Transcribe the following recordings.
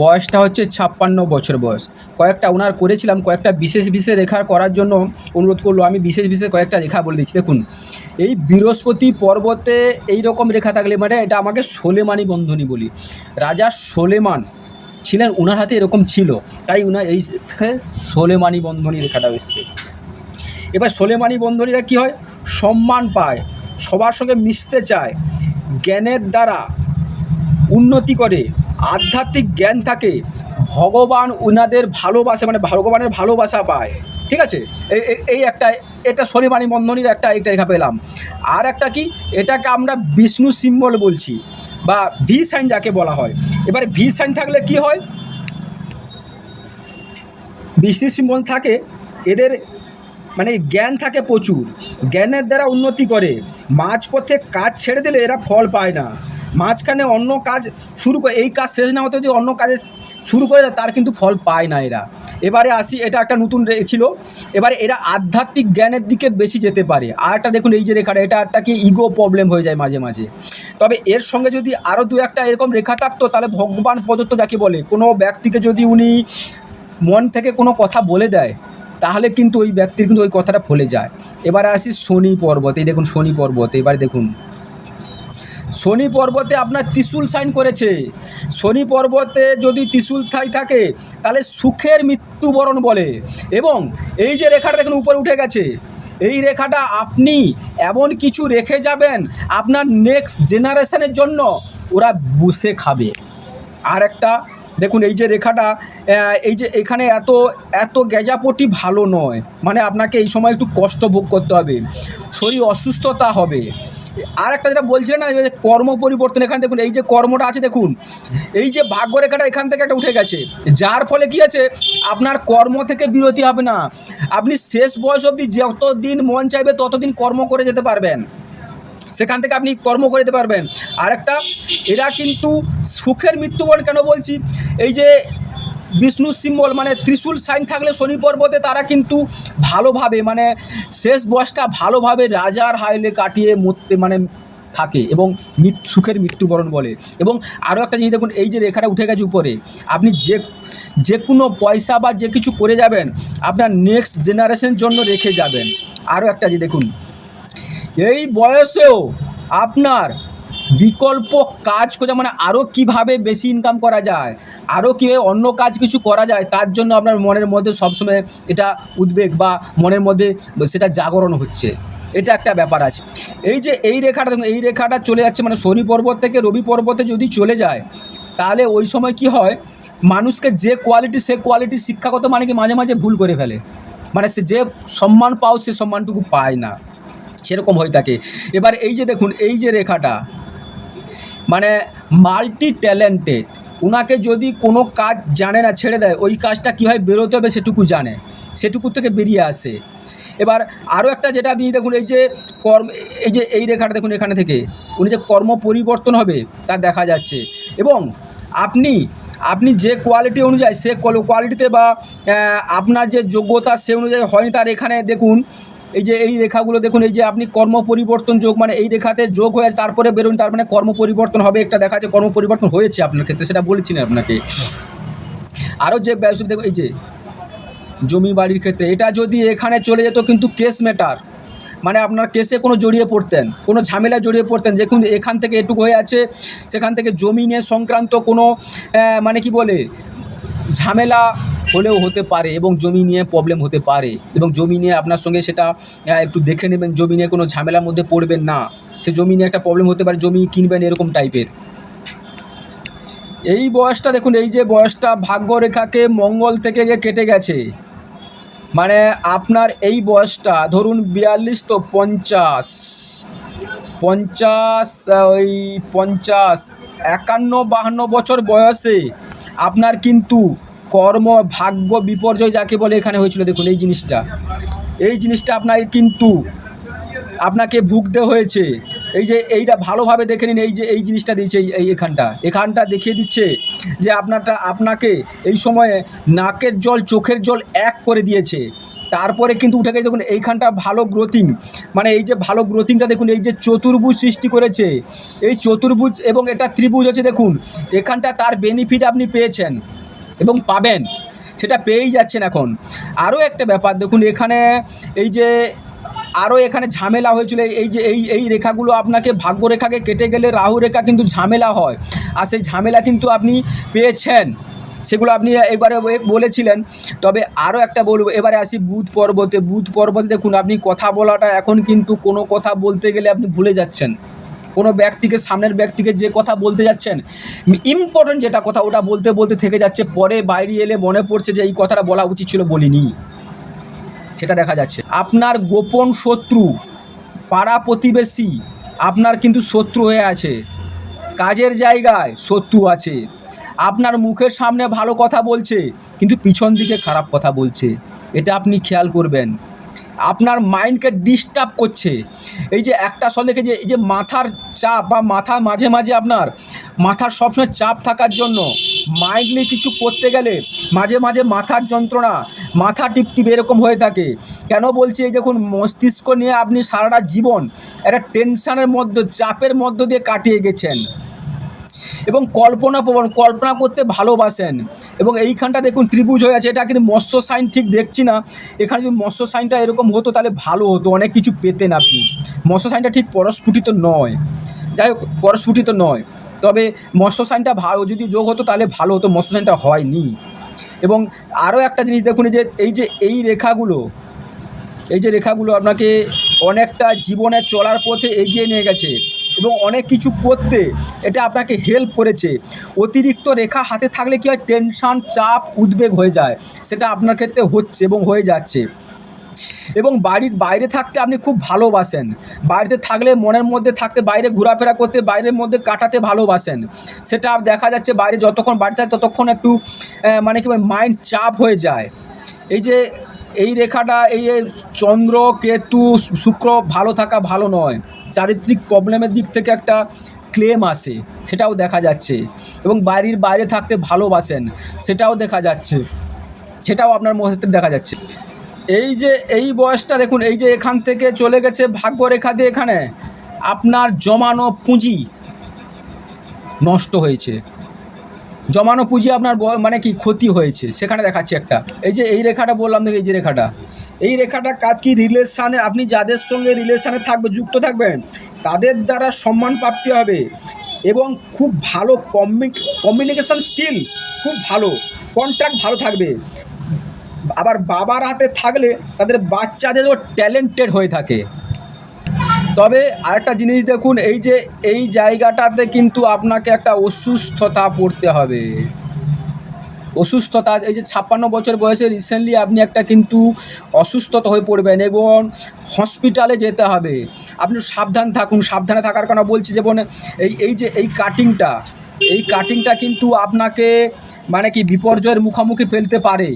বয়সটা হচ্ছে ছাপ্পান্ন বছর বয়স। কয়েকটা ওনার করেছিলাম, কয়েকটা বিশেষ বিশেষ রেখা করার জন্য অনুরোধ করল, আমি বিশেষ বিশেষ কয়েকটা রেখা বলে দিচ্ছি। দেখুন, এই বৃহস্পতি পর্বতে এই রকম রেখা থাকলে মানে এটা আমাকে সোলেমানি বন্ধনী বলি। রাজা সোলেমান ছিলেন ওনার হাতে এরকম ছিল, তাই ওনার এই থেকে সোলেমানি বন্ধনী রেখাটা এসছে। এবার সোলেমানি বন্ধনীরা কী হয়? সম্মান পায়, সবার সঙ্গে মিশতে চায়, জ্ঞানের দ্বারা উন্নতি করে আধ্যাত্মিক জ্ঞান থাকে ভগবান উনাদের ভালোবাসে মানে ভগবানের ভালোবাসা পায়। ঠিক আছে? এই একটা, এটা শনিবাণী বন্ধনীর একটা একটা রেখা পেলাম। আর একটা কি? এটাকে আমরা বিষ্ণু সিম্বল বলছি, বা ভি সাইন যাকে বলা হয়। এবার ভি সাইন থাকলে কি হয়? বিষ্ণু সিম্বল থাকে, এদের মানে জ্ঞান থাকে প্রচুর। জ্ঞানের দ্বারা উন্নতি করে। মাঝপথে কাজ ছেড়ে দিলে এরা ফল পায় না। মাঝখানে অন্য কাজ শুরু করে, এই কাজ শেষ না হতে যদি অন্য কাজে শুরু করে তার কিন্তু ফল পায় না এরা। এবারে আসি, এটা একটা নতুন ছিল। এবারে এরা আধ্যাত্মিক জ্ঞানের দিকে বেশি যেতে পারে। আর একটা দেখুন, এই যে রেখাটা, এটা একটা কি ইগো প্রবলেম হয়ে যায় মাঝে মাঝে। তবে এর সঙ্গে যদি আরও দু একটা এরকম রেখা থাকতো, তাহলে ভগবান প্রদত্ত যাকে বলে, কোনো ব্যক্তিকে যদি উনি মন থেকে কোনো কথা বলে দেয়, তাহলে কিন্তু ওই ব্যক্তির কিন্তু ওই কথাটা ফলে যায়। এবারে আসি শনি পর্বত, এই দেখুন শনি পর্বত, এবারে দেখুন। শনি পর্বতে আপনার ত্রিশূল সাইন করেছে। শনি পর্বতে যদি ত্রিশুল ঠাই থাকে, তাহলে সুখের মৃত্যুবরণ বলে। এবং এই যে রেখাটা দেখুন, উপরে উঠে গেছে। এই রেখাটা আপনি এমন কিছু রেখে যাবেন, আপনার নেক্সট জেনারেশনের জন্য ওরা বসে খাবে। আর একটা, দেখুন, এই যে রেখাটা এই যে এখানে এত এত গেজাপটি ভালো নয়। মানে আপনাকে এই সময় একটু কষ্ট ভোগ করতে হবে। শরীর অসুস্থতা হবে। আর একটা যেটা বলছিলেন না, যে কর্ম পরিবর্তন, এখানে দেখুন, এই যে কর্মটা আছে, দেখুন, এই যে ভাগ্য রেখাটা এখান থেকে একটা উঠে গেছে, যার ফলে কি আছে, আপনার কর্ম থেকে বিরতি হবে না, আপনি শেষ বয়স অবধি যতদিন মন চাইবে, ততদিন কর্ম করে যেতে পারবেন, সেখান থেকে আপনি কর্ম করে দিতে পারবেন, আরেকটা, এরা কিন্তু সুখের মৃত্যুবরণ কেন বলছি, এই যে বিষ্ণু সিম্বল মানে ত্রিশূল সাইন থাকলে শনি পর্বতে তারা কিন্তু ভালোভাবে মানে শেষ বয়সটা ভালোভাবে রাজার হাইলে কাটিয়ে মরতে মানে থাকে এবং সুখের মৃত্যুবরণ বলে। এবং আরও একটা জিনিস দেখুন, এই যে রেখাটা উঠে গেছে উপরে, আপনি যে যে কোনো পয়সা বা যে কিছু করে যাবেন, আপনার নেক্সট জেনারেশন জন্য রেখে যাবেন। আরও একটা যে দেখুন, এই বয়সেও আপনার বিকল্প কাজ খোঁজা মানে আরও কীভাবে বেশি ইনকাম করা যায় আরও কীভাবে অন্য কাজ কিছু করা যায়, তার জন্য আপনার মনের মধ্যে সবসময় এটা উদ্বেগ বা মনের মধ্যে সেটা জাগরণ হচ্ছে। এটা একটা ব্যাপার আছে। এই যে এই রেখাটা দেখুন, এই রেখাটা চলে যাচ্ছে মানে শনি পর্বত থেকে রবি পর্বতে যদি চলে যায়, তাহলে ওই সময় কি হয়, মানুষকে যে কোয়ালিটি সে কোয়ালিটি শিক্ষাগত মানে কি মাঝে মাঝে ভুল করে ফেলে। মানে সে যে সম্মান পাও, সে সম্মানটুকু পায় না। সেরকম হয়ে থাকে। এবার এই যে দেখুন, এই যে রেখাটা মানে মাল্টি ট্যালেন্টেড ওনাকে যদি কোনো কাজ জানে না, ছেড়ে দেয়, ওই কাজটা কীভাবে বেরোতে হবে সেটুকু জানে, সেটুকু থেকে বেরিয়ে আসে। এবার আরও একটা যেটা আপনি দেখুন, এই যে কর্ম, এই যে এই রেখাটা দেখুন এখানে থেকে, উনি যে কর্ম পরিবর্তন হবে তা দেখা যাচ্ছে। এবং আপনি আপনি যে কোয়ালিটি অনুযায়ী, সে কোয়ালিটিতে বা আপনার যে যোগ্যতা সে অনুযায়ী হয়নি, তার এখানে দেখুন এই যে এই রেখাগুলো দেখুন, এই যে আপনি কর্ম পরিবর্তন যোগ মানে এই রেখাতে যোগ হয়ে তারপরে বেরোন, তার মানে কর্ম পরিবর্তন হবে, একটা দেখা যাচ্ছে কর্ম পরিবর্তন হয়েছে আপনার ক্ষেত্রে, সেটা বলেছি না আপনাকে। আরও যে ব্যবসা, দেখুন, এই যে জমি বাড়ির ক্ষেত্রে, এটা যদি এখানে চলে যেত কিন্তু কেস ম্যাটার। মানে আপনার কেসে কোনো জড়িয়ে পড়তেন, কোনো ঝামেলা জড়িয়ে পড়তেন, যে এখান থেকে এটুকু হয়ে আছে, সেখান থেকে জমি নিয়ে সংক্রান্ত কোনো মানে কি বলে, ঝামেলা হলেও হতে পারে এবং জমি নিয়ে প্রবলেম হতে পারে। এবং জমি নিয়ে আপনার সঙ্গে সেটা একটু দেখে নেবেন, জমি নিয়ে কোনো ঝামেলার মধ্যে পড়বেন না। সে জমি নিয়ে একটা প্রবলেম হতে পারে, জমি কিনবেন এরকম টাইপের এই বয়সটা দেখুন, এই যে বয়সটা ভাগ্যরেখাকে মঙ্গল থেকে যে কেটে গেছে। মানে আপনার এই বয়সটা, ধরুন বিয়াল্লিশ তো পঞ্চাশ পঞ্চাশ ওই পঞ্চাশ, একান্ন, বাহান্ন বছর বয়সে আপনার কিন্তু কর্ম, ভাগ্য, বিপর্যয় যাকে বলে এখানে হয়েছিল, দেখুন এই জিনিসটা। এই জিনিসটা আপনার কিন্তু আপনাকে ভুগতে হয়েছে। এই যে এইটা ভালোভাবে দেখে নিন, এই যে এই জিনিসটা দিয়েছে এই- এখানটা। এখানটা দেখিয়ে দিচ্ছে যে আপনারটা, আপনাকে এই সময়ে নাকের জল, চোখের জল এক করে দিয়েছে। তারপরে কিন্তু উঠে গেছে, দেখুন এইখানটা ভালো গ্রোথিং। মানে এই যে ভালো গ্রোথিংটা দেখুন, এই যে চতুর্ভুজ সৃষ্টি করেছে। এই চতুর্ভুজ এবং এটা ত্রিভুজ আছে, দেখুন। এখানটা তার বেনিফিট আপনি পেয়েছেন। এবং পাবেন। সেটা পেয়েই যাচ্ছেন এখন। আরও একটা ব্যাপার, দেখুন এখানে এই যে আরও এখানে ঝামেলা হয়েছিল, এই যে এই এই রেখাগুলো আপনাকে ভাগ্য রেখাকে কেটে গেলে রাহু রেখা কিন্তু ঝামেলা হয়। আর সেই ঝামেলা কিন্তু আপনি পেয়েছেন। সেগুলো আপনি এবারে বলেছিলেন। তবে আরও একটা বলব, এবারে আসি বুধ পর্বতে। বুধ পর্বতে দেখুন, আপনি কথা বলাটা এখন কিন্তু কোনো কথা বলতে গেলে আপনি ভুলে যাচ্ছেন। কোনো ব্যক্তিকে, সামনের ব্যক্তিকে যে কথা বলতে যাচ্ছেন ইম্পর্টেন্ট যেটা কথা ওটা বলতে বলতে থেকে যাচ্ছে, পরে বাইরে এলে মনে পড়ছে যে এই কথাটা বলা উচিত ছিল বলিনি। সেটা দেখা যাচ্ছে। আপনার গোপন শত্রু, পাড়া প্রতিবেশী, আপনার কিন্তু শত্রু হয়ে আছে। কাজের জায়গায় শত্রু আছে। আপনার মুখের সামনে ভালো কথা বলছে, কিন্তু পিছন দিকে খারাপ কথা বলছে। এটা আপনি খেয়াল করবেন। আপনার মাইন্ডকে ডিস্টার্ব করছে। এই যে একটা সল দেখে যে, এই যে মাথার চাপ বা মাথা মাঝে মাঝে আপনার, মাথার সবসময় চাপ থাকার জন্য মাইন্ড নিয়ে কিছু করতে গেলে মাঝে মাঝে মাথার যন্ত্রণা, মাথা টিপটিপ এরকম হয়ে থাকে। কেন বলছি? এই দেখুন, মস্তিষ্ক নিয়ে আপনি সারাটা জীবন একটা টেনশনের মধ্যে, চাপের মধ্য দিয়ে কাটিয়ে গেছেন। এবং কল্পনা প্রবণ, কল্পনা করতে ভালোবাসেন। এবং এইখানটা দেখুন ত্রিভুজ হয়ে আছে, এটা কিন্তু মৎস্য সাইন ঠিক দেখছি না। এখানে যদি মৎস্য সাইনটা এরকম হতো তাহলে ভালো হতো, অনেক কিছু পেতেন আপনি। মৎস্য সাইনটা ঠিক পরস্ফুটিত নয়। যাই হোক, পরস্ফুটিত নয়। তবে মৎস্য সাইনটা ভালো, যদি যোগ হতো তাহলে ভালো হতো, মৎস্য সাইনটা হয়নি। এবং আরও একটা জিনিস দেখুন যে, এই যে, এই রেখাগুলো, এই যে রেখাগুলো আপনাকে অনেকটা জীবনে চলার পথে এগিয়ে নিয়ে গেছে। এবং অনেক কিছু করতে, এটা আপনাকে হেল্প করেছে। অতিরিক্ত রেখা হাতে থাকলে কি হয়? টেনশন চাপ, উদ্বেগ হয়ে যায়। সেটা আপনার ক্ষেত্রে হচ্ছে এবং হয়ে যাচ্ছে। এবং বাড়ির বাইরে থাকতে আপনি খুব ভালোবাসেন। বাড়িতে থাকলে মনের মধ্যে থাকতে, বাইরে ঘোরাফেরা করতে, বাইরের মধ্যে কাটাতে ভালোবাসেন। সেটা দেখা যাচ্ছে বাইরে যতক্ষণ বাড়িতে থাকে, ততক্ষণ একটু মানে কি মাইন্ড চাপ হয়ে যায়। এই যে এই রেখাটা, এই চন্দ্র, কেতু, শুক্র ভালো থাকা ভালো নয়। চারিত্রিক প্রবলেমের দিক থেকে একটা ক্লেম আসে, সেটাও দেখা যাচ্ছে। এবং বাড়ির বাইরে থাকতে ভালোবাসেন, সেটাও দেখা যাচ্ছে। সেটাও আপনার মধ্যে দেখা যাচ্ছে। এই যে, এই বয়সটা দেখুন, এই যে এখান থেকে চলে গেছে ভাগ্যরেখা দিয়ে এখানে, আপনার জমানো পুঁজি নষ্ট হয়েছে। জমানো পুঁজি আপনার মানে কি ক্ষতি হয়েছে? সেখানে দেখাচ্ছে একটা। এই যে এই রেখাটা বললাম দেখি, এই যে রেখাটা। এই রেখাটা কাজ কি? রিলেশানে আপনি যাদের সঙ্গে রিলেশানে থাকবে, যুক্ত থাকবেন, তাদের দ্বারা সম্মান প্রাপ্তি হবে এবং খুব ভালো কমিউনিকেশান স্কিল খুব ভালো কন্ট্যাক্ট ভালো থাকবে। আবার বাবার হাতে থাকলে তাদের বাচ্চাদেরও ট্যালেন্টেড হয়ে থাকে। তবে আরেকটা জিনিস দেখুন, এই যে এই জায়গাটাতে কিন্তু আপনাকে একটা অসুস্থতা পড়তে হবে। অসুস্থতা, এই যে ছাপ্পান্ন বছর বয়সে রিসেন্টলি আপনি একটা কিন্তু অসুস্থতা হয়ে পড়বেন এবং হসপিটালে যেতে হবে। আপনি সাবধান থাকুন, সাবধানে থাকার কথা বলছি যেমন এই এই যে এই কাটিংটা এই কাটিংটা কিন্তু আপনাকে মানে কি বিপর্যয়ের মুখোমুখি ফেলতে পারে।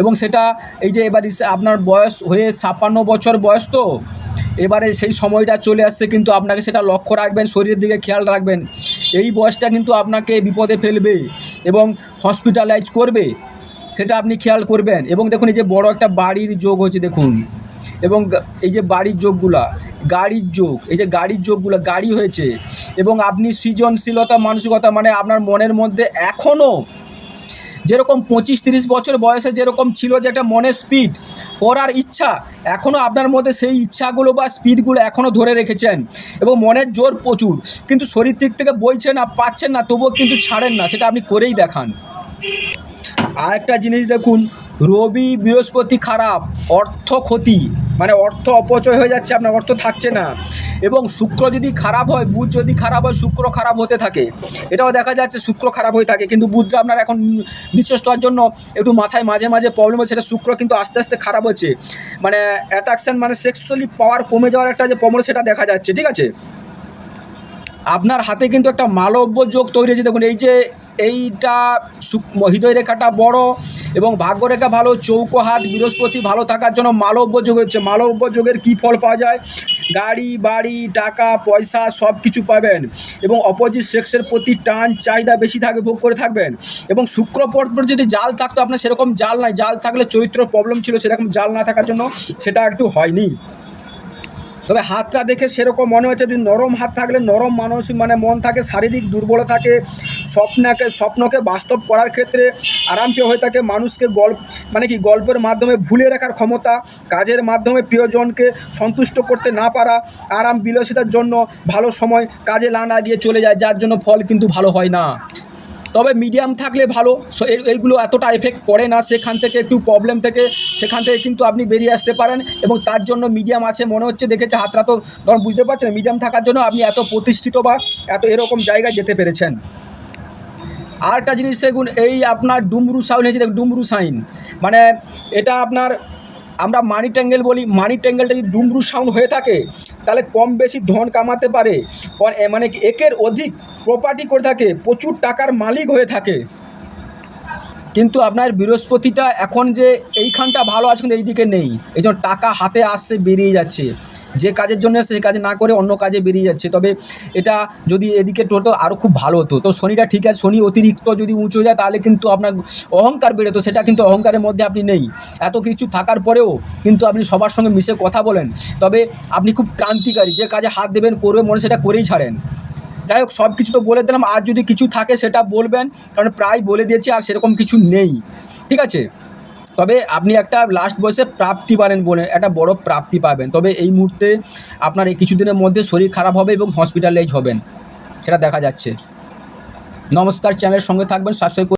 এবং সেটা এই যে এবার আপনার বয়স হয়ে ছাপ্পান্ন বছর বয়স তো এবারে সেই সময়টা চলে আসছে, কিন্তু আপনাকে সেটা লক্ষ্য রাখবেন, শরীরের দিকে খেয়াল রাখবেন। এই বয়সটা কিন্তু আপনাকে বিপদে ফেলবে এবং হসপিটালাইজ করবে, সেটা আপনি খেয়াল করবেন। এবং দেখুন, এই যে বড় একটা বাড়ির যোগ হচ্ছে দেখুন। এবং এই যে বাড়ির যোগগুলা, গাড়ির যোগ, এই যে গাড়ির যোগগুলো, গাড়ি হয়েছে। এবং আপনি সৃজনশীলতা, মানসিকতা মানে আপনার মনের মধ্যে এখনও যেরকম পঁচিশ তিরিশ বছর বয়সে যেরকম ছিল যেটা মনের স্পিড করার ইচ্ছা এখনও আপনার মধ্যে সেই ইচ্ছাগুলো বা স্পিডগুলো এখনও ধরে রেখেছেন। এবং মনের জোর প্রচুর, কিন্তু শরীর দিক থেকে বইছে না, পাচ্ছেন না, তবুও কিন্তু ছাড়েন না, সেটা আপনি করেই দেখান। আরেকটা জিনিস দেখুন রবি বৃহস্পতি খারাপ, অর্থ ক্ষতি মানে অর্থ অপচয় হয়ে যাচ্ছে, আপনার অর্থ থাকছে না। এবং শুক্র যদি খারাপ হয়, বুধ যদি খারাপ হয়, শুক্র খারাপ হতে থাকে। এটাও দেখা যাচ্ছে শুক্র খারাপ হয়ে থাকে, কিন্তু বুধটা আপনার এখন নিচস্ত হওয়ার জন্য একটু মাথায় মাঝে মাঝে প্রবলেম হচ্ছে। সেটা শুক্র কিন্তু আস্তে আস্তে খারাপ হচ্ছে। মানে অ্যাট্রাকশন মানে সেক্সুয়ালি পাওয়ার কমে যাওয়ার একটা যে প্রবলেম, সেটা দেখা যাচ্ছে, ঠিক আছে? আপনার হাতে কিন্তু একটা মালব্য যোগ তৈরি হয়েছে। দেখুন, এই যে এইটা হৃদয় রেখাটা বড় এবং ভাগ্যরেখা ভালো, চৌকো হাত, বৃহস্পতি ভালো থাকার জন্য মালব্য যোগ হচ্ছে। মালব্য যোগের কী ফল পাওয়া যায়? গাড়ি, বাড়ি, টাকা, পয়সা সব কিছু পাবেন এবং অপোজিট সেক্সের প্রতি টান, চাহিদা বেশি থাকে, ভোগ করে থাকবেন। এবং শুক্র পর্বর যদি জাল থাকতো, আপনার সেরকম জাল নাই। জাল থাকলে চরিত্র প্রবলেম ছিল, সেরকম জাল না থাকার জন্য সেটা একটু হয়নি। তবে হাতটা দেখে সেরকম মনে হচ্ছে যদি নরম হাত থাকলে নরম মানুষ মানে মন থাকে, শারীরিক দুর্বল থাকে, স্বপ্নকে স্বপ্নকে বাস্তব করার ক্ষেত্রে আরামপ্রিয় হয়ে থাকে মানুষকে গল্প মানে কি, গল্পের মাধ্যমে ভুলে রাখার ক্ষমতা, কাজের মাধ্যমে প্রিয়জনকে সন্তুষ্ট করতে না পারা, আরাম, বিলাসিতার জন্য ভালো সময় কাজে না দিয়ে চলে যায়, যার জন্য ফল কিন্তু ভালো হয় না। তবে মিডিয়াম থাকলে ভালো। এইগুলো এতটা এফেক্ট করে না। সেখান থেকে একটু প্রবলেম থেকে, সেখান থেকে কিন্তু আপনি বেরিয়ে আসতে পারেন। এবং তার জন্য মিডিয়াম আছে মনে হচ্ছে, দেখেছে হাতটা তো, ধরুন বুঝতে পারছেন মিডিয়াম থাকার জন্য আপনি এত প্রতিষ্ঠিত বা এত এরকম জায়গায় যেতে পেরেছেন। আরেকটা জিনিস, দেখুন, এই আপনার ডুমরু সাইন হয়েছে ডুমরু সাইন মানে এটা আপনার আমরা মানি ট্যাঙ্গেল বলি মানি ট্যাঙ্গেলটা যদি ডুমরু সাউন্ড হয়ে থাকে, তাহলে কম বেশি ধন কামাতে পারে। মানে একের অধিক প্রপার্টি করে থাকে, প্রচুর টাকার মালিক হয়ে থাকে। কিন্তু আপনার বৃহস্পতিটা এখন যে এইখানটা ভালো আছে, কিন্তু এইদিকে নেই। এই টাকা হাতে আসছে, বেরিয়ে যাচ্ছে। যে কাজের জন্য সে কাজ না করে অন্য কাজে বেরিয়ে যাচ্ছে। তবে এটা যদি এদিকে টোটো আরও খুব ভালো হতো। তো শনিটা ঠিক আছে, শনি অতিরিক্ত যদি উঁচু যায়, তাহলে কিন্তু আপনার অহংকার বেরোতো সেটা কিন্তু অহংকারের মধ্যে আপনি নেই। এত কিছু থাকার পরেও কিন্তু আপনি সবার সঙ্গে মিশে কথা বলেন। তবে আপনি খুব ক্রান্তিকারী, যে কাজে হাত দেবেন, করবে, মনে সেটা করেই ছাড়েন। যাই হোক, সব কিছু তো বলে দিলাম। আর যদি কিছু থাকে, সেটা বলবেন। কারণ প্রায় বলে দিয়েছি, আর সেরকম কিছু নেই। ঠিক আছে? তবে আপনি একটা লাস্ট বয়সে প্রাপ্তি পারেন বলে, একটা বড় প্রাপ্তি পাবেন। তবে এই মুহূর্তে আপনার এই কিছুদিনের মধ্যে শরীর খারাপ হবে এবং হসপিটালাইজ হবেন। সেটা দেখা যাচ্ছে। নমস্কার চ্যানেলের সঙ্গে থাকবেন সাবস্ক্রাইব